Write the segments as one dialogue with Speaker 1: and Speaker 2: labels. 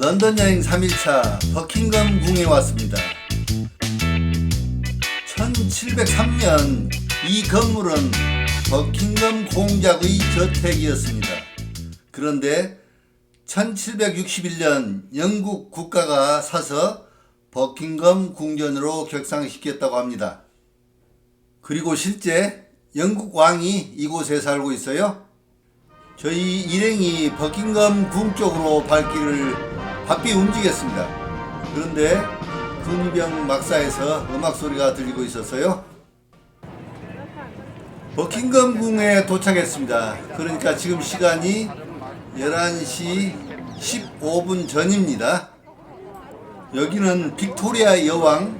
Speaker 1: 런던 여행 3일차 버킹엄 궁에 왔습니다. 1703년 이 건물은 버킹엄 공작의 저택이었습니다. 그런데 1761년 영국 국가가 사서 버킹엄 궁전으로 격상시켰다고 합니다. 그리고 실제 영국 왕이 이곳에 살고 있어요. 저희 일행이 버킹엄 궁 쪽으로 발길을 바삐 움직였습니다. 그런데 근위병 막사에서 음악 소리가 들리고 있었어요. 버킹엄 궁에 도착했습니다. 그러니까 지금 시간이 11시 15분 전입니다. 여기는 빅토리아 여왕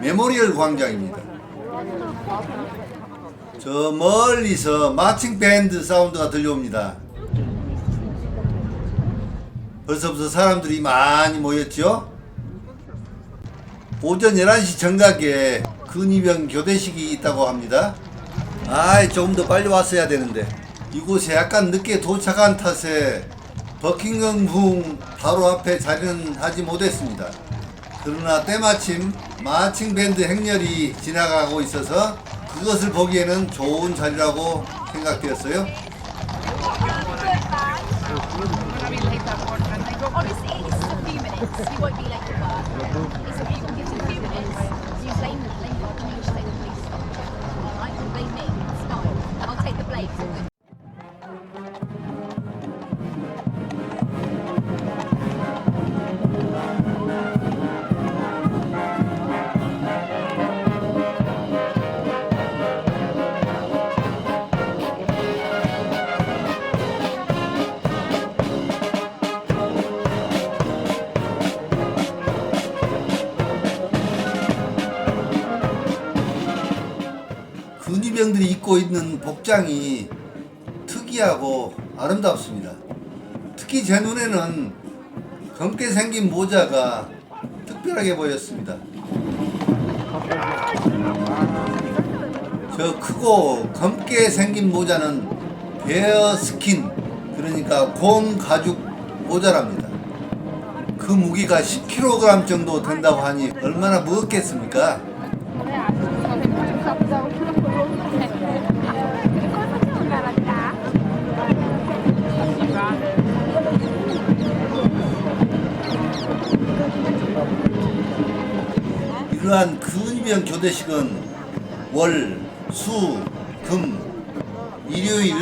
Speaker 1: 메모리얼 광장입니다. 저 멀리서 마칭 밴드 사운드가 들려옵니다. 벌써부터 사람들이 많이 모였죠? 오전 11시 정각에 근위병 교대식이 있다고 합니다. 아이, 조금 더 빨리 왔어야 되는데. 이곳에 약간 늦게 도착한 탓에 버킹엄 궁 바로 앞에 자리는 하지 못했습니다. 그러나 때마침 마칭 밴드 행렬이 지나가고 있어서 그것을 보기에는 좋은 자리라고 생각되었어요.
Speaker 2: see what you
Speaker 1: 입고 있는 복장이 특이하고 아름답습니다. 특히 제 눈에는 검게 생긴 모자가 특별하게 보였습니다. 저 크고 검게 생긴 모자는 베어 스킨, 그러니까 곰 가죽 모자랍니다. 그 무게가 10kg 정도 된다고 하니 얼마나 무겁겠습니까? 이러한 근위병 교대식은 월, 수, 금, 일요일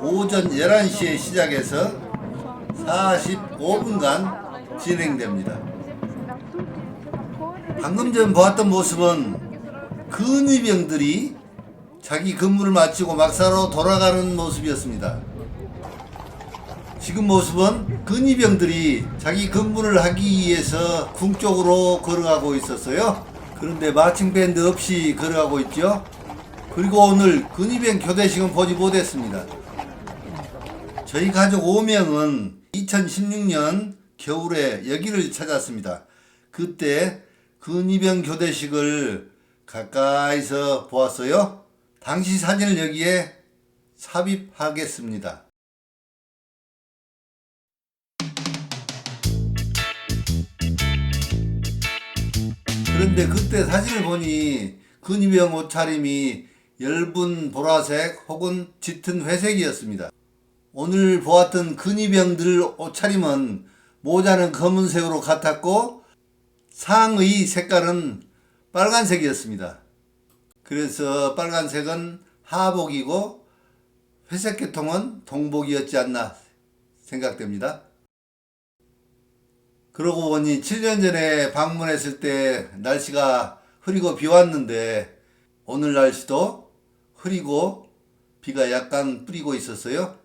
Speaker 1: 오전 11시에 시작해서 45분간 진행됩니다. 방금 전 보았던 모습은 근위병들이 자기 근무를 마치고 막사로 돌아가는 모습이었습니다. 지금 모습은 근위병들이 자기 근무를 하기 위해서 궁 쪽으로 걸어가고 있었어요. 그런데 마칭 밴드 없이 걸어가고 있죠. 그리고 오늘 근위병 교대식은 보지 못했습니다. 저희 가족 5명은 2016년 겨울에 여기를 찾았습니다. 그때 근위병 교대식을 가까이서 보았어요. 당시 사진을 여기에 삽입하겠습니다. 그런데 그때 사진을 보니 근위병 옷차림이 엷은 보라색 혹은 짙은 회색이었습니다. 오늘 보았던 근위병들 옷차림은 모자는 검은색으로 같았고 상의 색깔은 빨간색이었습니다. 그래서 빨간색은 하복이고 회색 계통은 동복이었지 않나 생각됩니다. 그러고 보니 7년 전에 방문했을 때 날씨가 흐리고 비 왔는데 오늘 날씨도 흐리고 비가 약간 뿌리고 있었어요.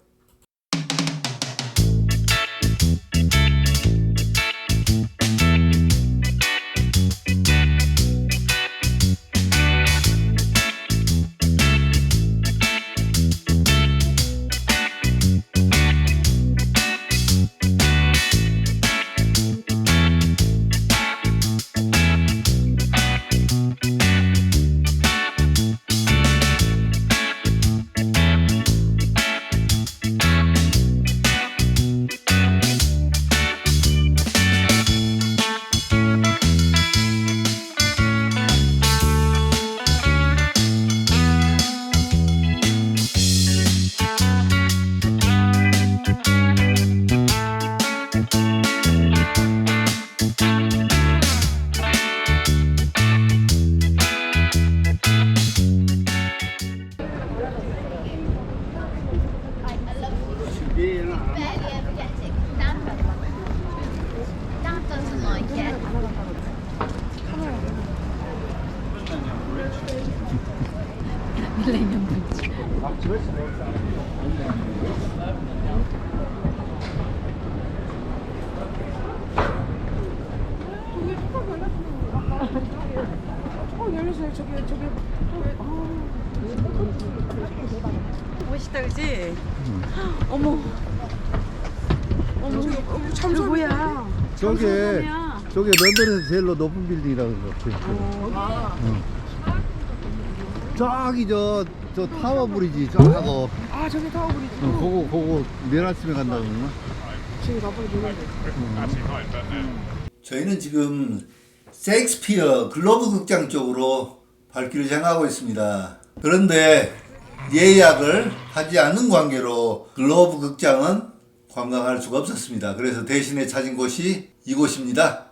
Speaker 1: 저게
Speaker 3: 참선이야.
Speaker 1: 저게 런던에서 제일 높은 빌딩이라는 것 같아. 응. 저기 저, 저 타워 브리지 저하고
Speaker 3: 아, 저기 타워 브리지.
Speaker 1: 어, 그거 그거 내일 아침에 간다 그러나?
Speaker 3: 지금 가보니 되는데.
Speaker 1: 저희는 지금 셰익스피어 글로브 극장 쪽으로 발길을 향하고 있습니다. 그런데 예약을 하지 않는 관계로 글로브 극장은 관광할 수가 없었습니다. 그래서 대신에 찾은 곳이 이곳입니다.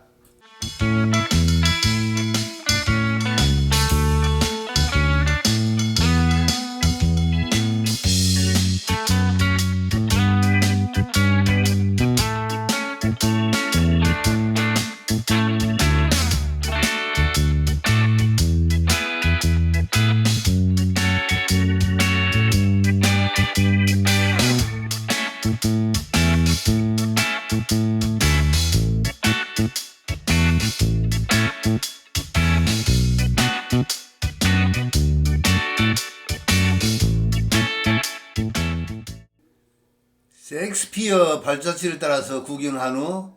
Speaker 1: 셰익스피어 발자취를 따라서 구경한 후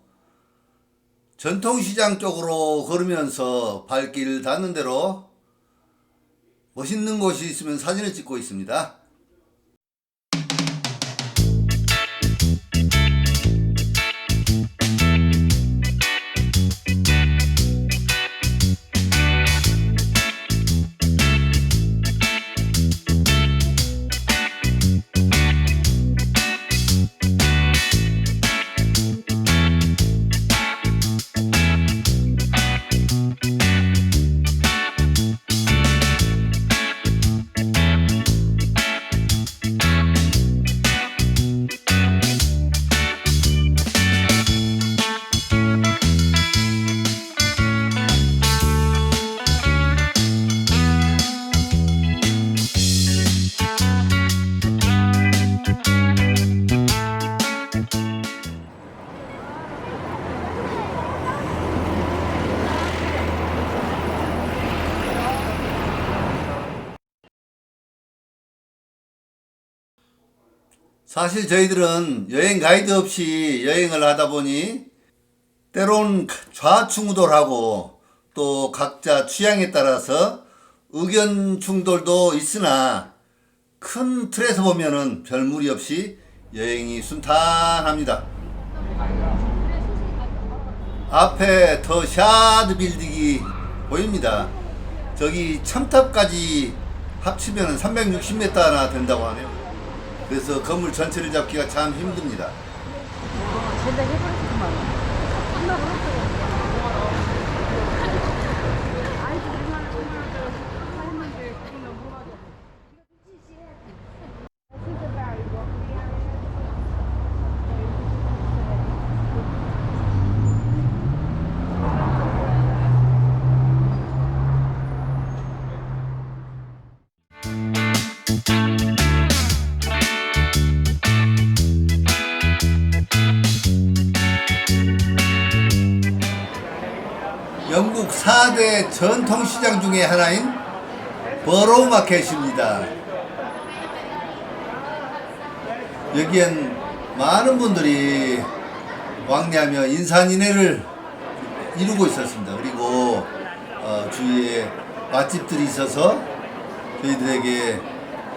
Speaker 1: 전통시장 쪽으로 걸으면서 발길 닿는 대로 멋있는 곳이 있으면 사진을 찍고 있습니다. 사실 저희들은 여행 가이드 없이 여행을 하다 보니 때론 좌충우돌하고 또 각자 취향에 따라서 의견 충돌도 있으나 큰 틀에서 보면은 별 무리 없이 여행이 순탄합니다. 앞에 더 샤드 빌딩이 보입니다. 저기 첨탑까지 합치면 360m나 된다고 하네요. 그래서 건물 전체를 잡기가 참 힘듭니다.
Speaker 3: 젠다 해버렸구만.
Speaker 1: 영국 4대 전통 시장 중에 하나인 버로우 마켓입니다. 여기엔 많은 분들이 왕래하며 인산인해를 이루고 있었습니다. 그리고 어, 주위에 맛집들이 있어서 저희들에게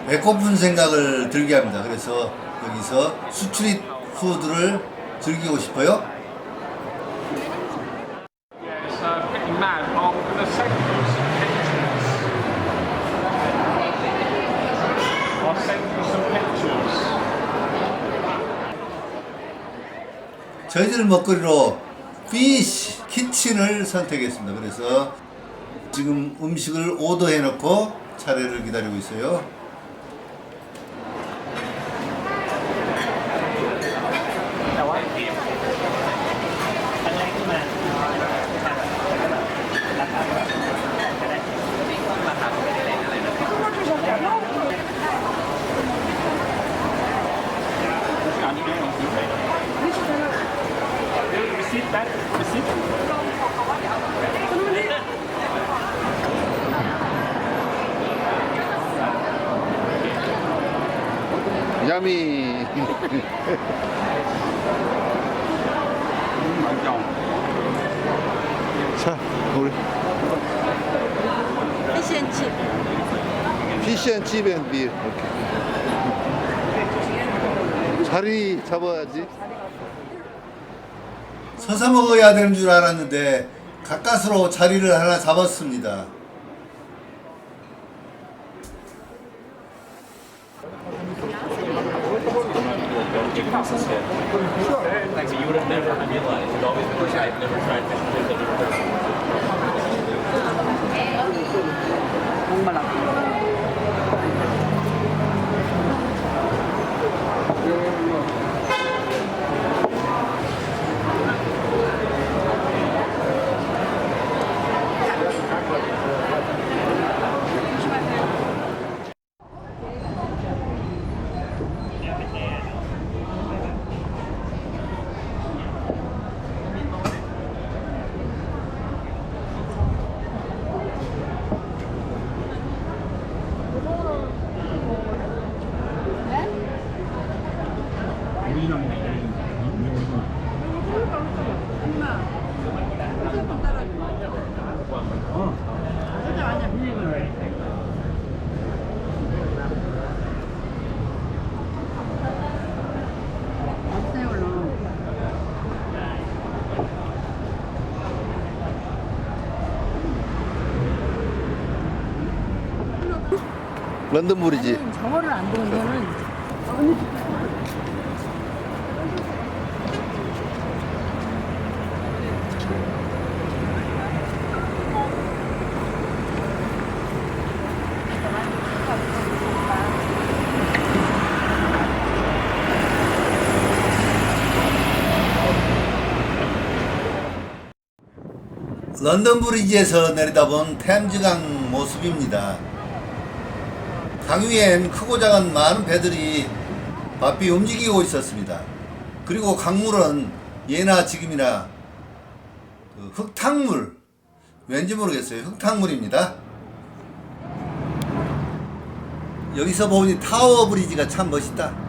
Speaker 1: 배고픈 생각을 들게 합니다. 그래서 여기서 수출입 푸드를 즐기고 싶어요. 저희들 먹거리로 피쉬 키친을 선택했습니다. 그래서 지금 음식을 오더해 놓고 차례를 기다리고 있어요.
Speaker 4: Receipt back. Receipt.
Speaker 5: 야미. 자, 우리
Speaker 3: 피시앤칩.
Speaker 5: 피시앤 칩앤 비. 오케이. 자리 잡아야지.
Speaker 1: 서서 먹어야 되는 줄 알았는데 가까스로 자리를 하나 잡았습니다. Mau.
Speaker 3: 목말라.
Speaker 5: 런던 브리지.
Speaker 3: 저거를 안 보는 거는
Speaker 1: 런던 브리지에서 내려다본 템즈강 모습입니다. 강 위엔 크고 작은 많은 배들이 바삐 움직이고 있었습니다. 그리고 강물은 예나 지금이나 그 흙탕물, 왠지 모르겠어요. 흙탕물입니다. 여기서 보니 타워 브리지가 참 멋있다.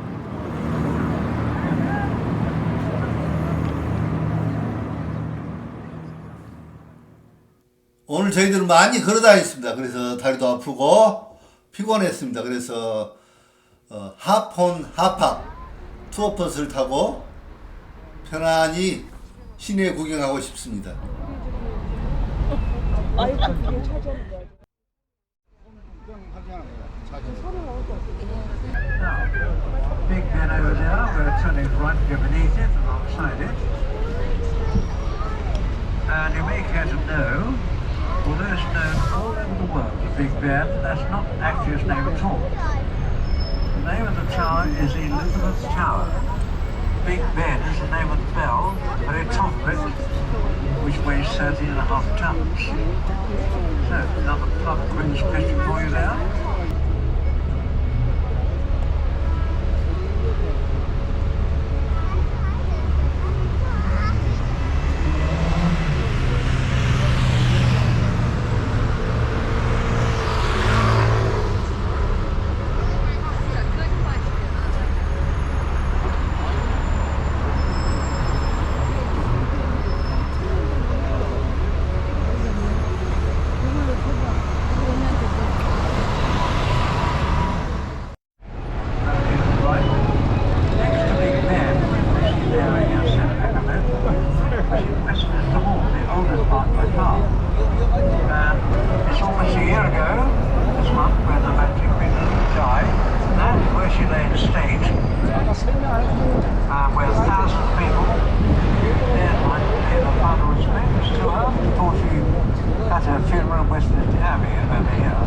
Speaker 1: 오늘 저희들은 많이 걸어 다녔습니다. 그래서 다리도 아프고 피곤했습니다. 그래서 어, 하폰 하팝 투어버스를 타고 편안히 시내 구경하고 싶습니다.
Speaker 6: Although it's known all over the world, the Big Ben, that's not actually its name at all. The name of the tower is Elizabeth Tower. Big Ben is the name of the bell, the top of it, which weighs 13 and a half tons. So, another pub quiz question for you there. Right. Next to Big Ben, this is the area of Senator Westminster Hall, the oldest part by far. Um, it's almost a year ago, this month, when the Magic Queen died. And that is where she lay in state, uh, where thousands of people dared might pay their final respects to her before she had her funeral in Westminster Abbey over here.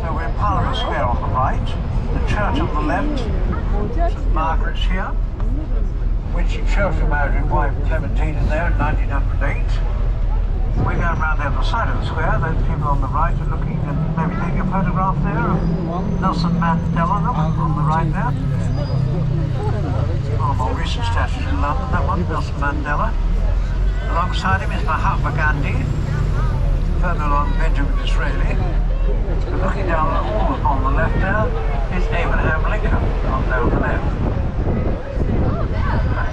Speaker 6: So we're in Parliament Square on the right, the church on the left, St Margaret's here, which married his wife Clementine in there in 1908. We're going around the other side of the square, those people on the right are looking and maybe taking a photograph there of Nelson Mandela on the right there. One of the more recent statues in London, that one, Nelson Mandela. Alongside him is Mahatma Gandhi, further along Benjamin Disraeli, looking down on the left there is Abraham Lincoln on the left.
Speaker 3: Yeah.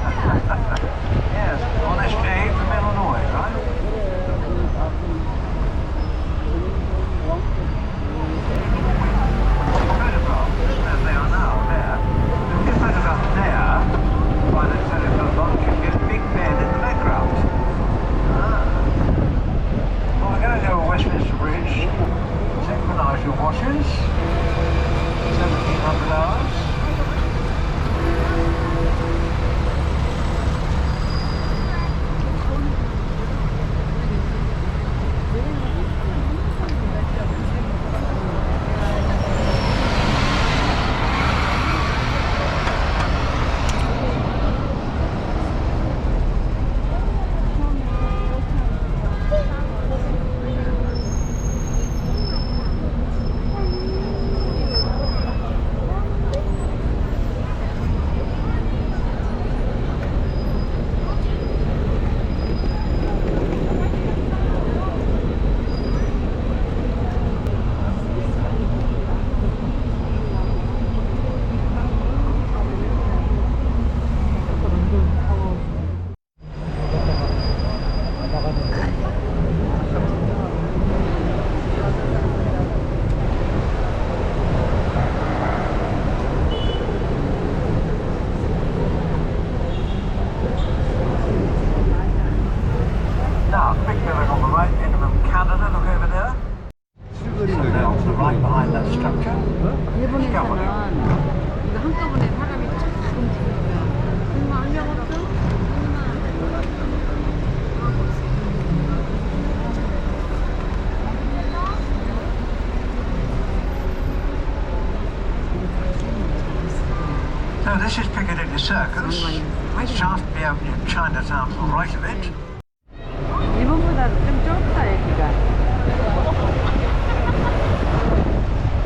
Speaker 6: So this is Piccadilly Circus. Shaftesbury Avenue, Chinatown to the right of it.
Speaker 3: 일본보다는 좀 좁다 여기가.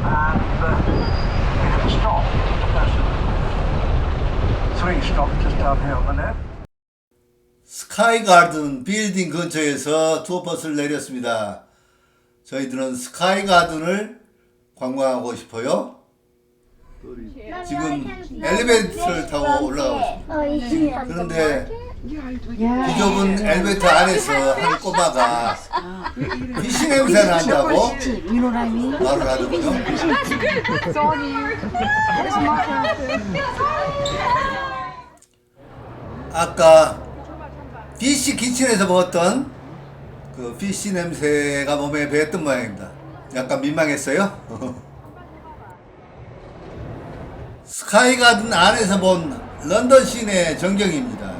Speaker 6: And uh, we have a stop, just a Three stops just down here on the left.
Speaker 1: 스카이 가든 빌딩 근처에서 투어 버스를 내렸습니다. 저희들은 스카이 가든을 관광하고 싶어요. 지금 엘리베이터를 타고 올라가고 있습니다. 그런데 비좁은 엘리베이터 안에서 한 꼬마가 피시 냄새 난다고 말을 하더군요. 아까 피시 키친에서 먹었던 그 피시 냄새가 몸에 배었던 모양입니다. 약간 민망했어요. 스카이 가든 안에서 본 런던 시내 전경입니다.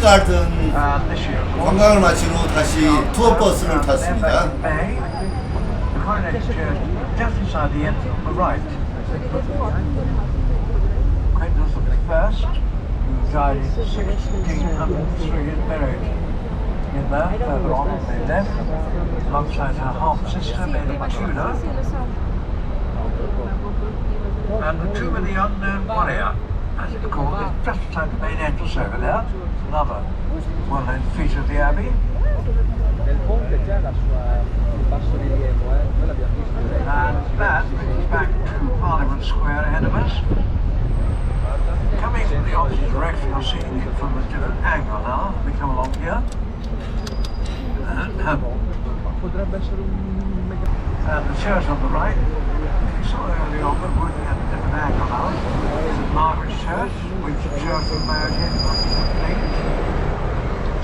Speaker 1: 가든
Speaker 6: year, of course,
Speaker 1: 관광을 후 다시 투어 버스를
Speaker 6: uh,
Speaker 1: 탔습니다.
Speaker 6: Fairfax Bay, the Coronation Church, just inside the entrance on the right. Queen Elizabeth I, who died in 1603, is buried in there, further on on the left, alongside her half sister, Lady Tudor, and the tomb of the unknown warrior, as it's called, is just beside the main entrance over there. Another well-known feature of the abbey.
Speaker 7: Nel ponte c'è la sua il basso rilievo, eh? Noi l'abbiamo visto.
Speaker 6: And that brings us back to Parliament Square ahead of us. Coming from the opposite direction, you're seeing it from a different angle now. We come along here. And, um,
Speaker 7: Potrebbe essere un mega...
Speaker 6: and the church on the right, so early on, but would at the a St. Margaret's Church, which the church of marriage in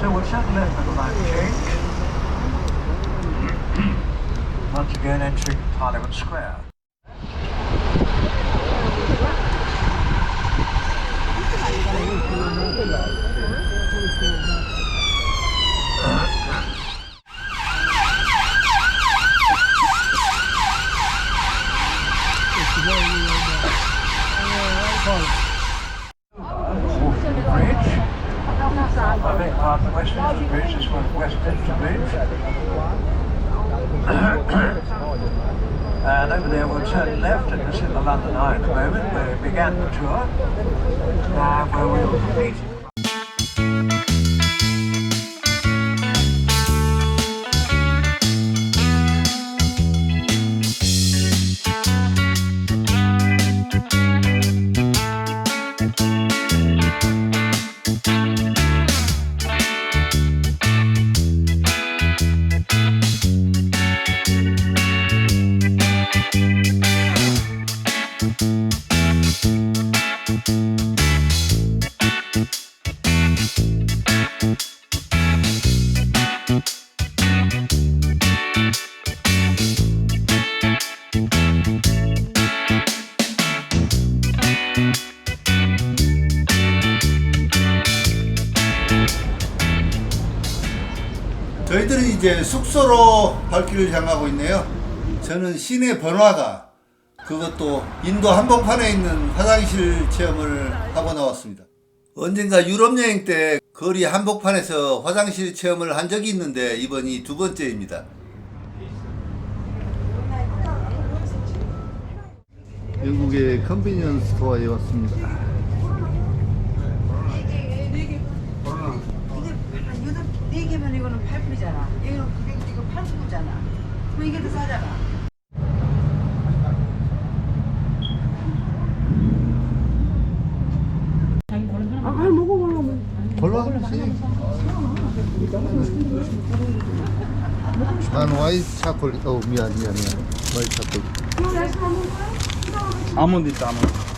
Speaker 6: So we'll set left at that change. Once again entering Parliament Square. And over there we'll turn left and this is the London Eye at the moment where we began the tour. Now where we'll complete.
Speaker 1: 저희들은 이제 숙소로 발길을 향하고 있네요. 저는 시내 번화가 그것도 인도 한복판에 있는 화장실 체험을 하고 나왔습니다. 언젠가 유럽 여행 때 거리 한복판에서 화장실 체험을 한 적이 있는데 이번이 두 번째입니다. 영국의 컨비니언스 스토어에 왔습니다.
Speaker 3: 100불이잖아. 여기는 900, 지금 89잖아. 그럼 이게 더 싸잖아.
Speaker 5: 아, 먹어봐. 난 와이드 차콜, 어, 미안, 미안, 미안. 와이드 차콜.
Speaker 4: 아몬드 있다, 아몬드.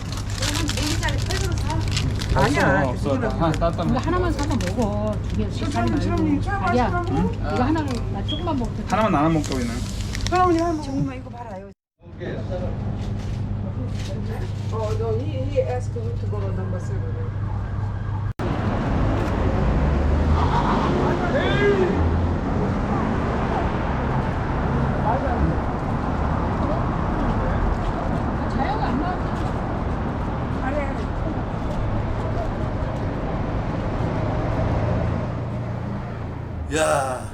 Speaker 3: 아니야.
Speaker 4: 없어 없어 하나 따뜻한
Speaker 8: 하나만 사서 먹어. 두 개씩 사지 말고. 자기야, 이거 하나를 나 조금만 먹자.
Speaker 4: 하나만 나눠 먹자 우리는
Speaker 3: 정말 이거 봐라요.
Speaker 8: 자연이 안 나와.
Speaker 1: 야,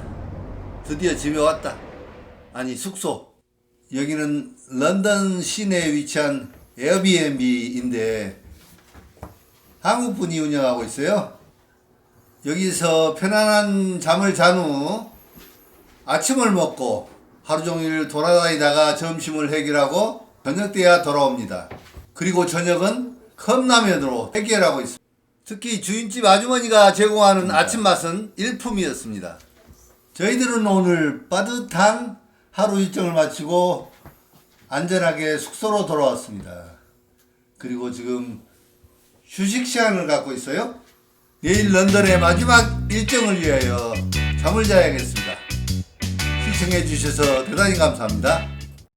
Speaker 1: 드디어 집에 왔다. 아니, 숙소. 여기는 런던 시내에 위치한 에어비앤비인데 한국 분이 운영하고 있어요. 여기서 편안한 잠을 잔 후 아침을 먹고 하루 종일 돌아다니다가 점심을 해결하고 저녁 때야 돌아옵니다. 그리고 저녁은 컵라면으로 해결하고 있습니다. 특히 주인집 아주머니가 제공하는 아침 맛은 일품이었습니다. 저희들은 오늘 빠듯한 하루 일정을 마치고 안전하게 숙소로 돌아왔습니다. 그리고 지금 휴식 시간을 갖고 있어요. 내일 런던의 마지막 일정을 위하여 잠을 자야겠습니다. 시청해 주셔서 대단히 감사합니다.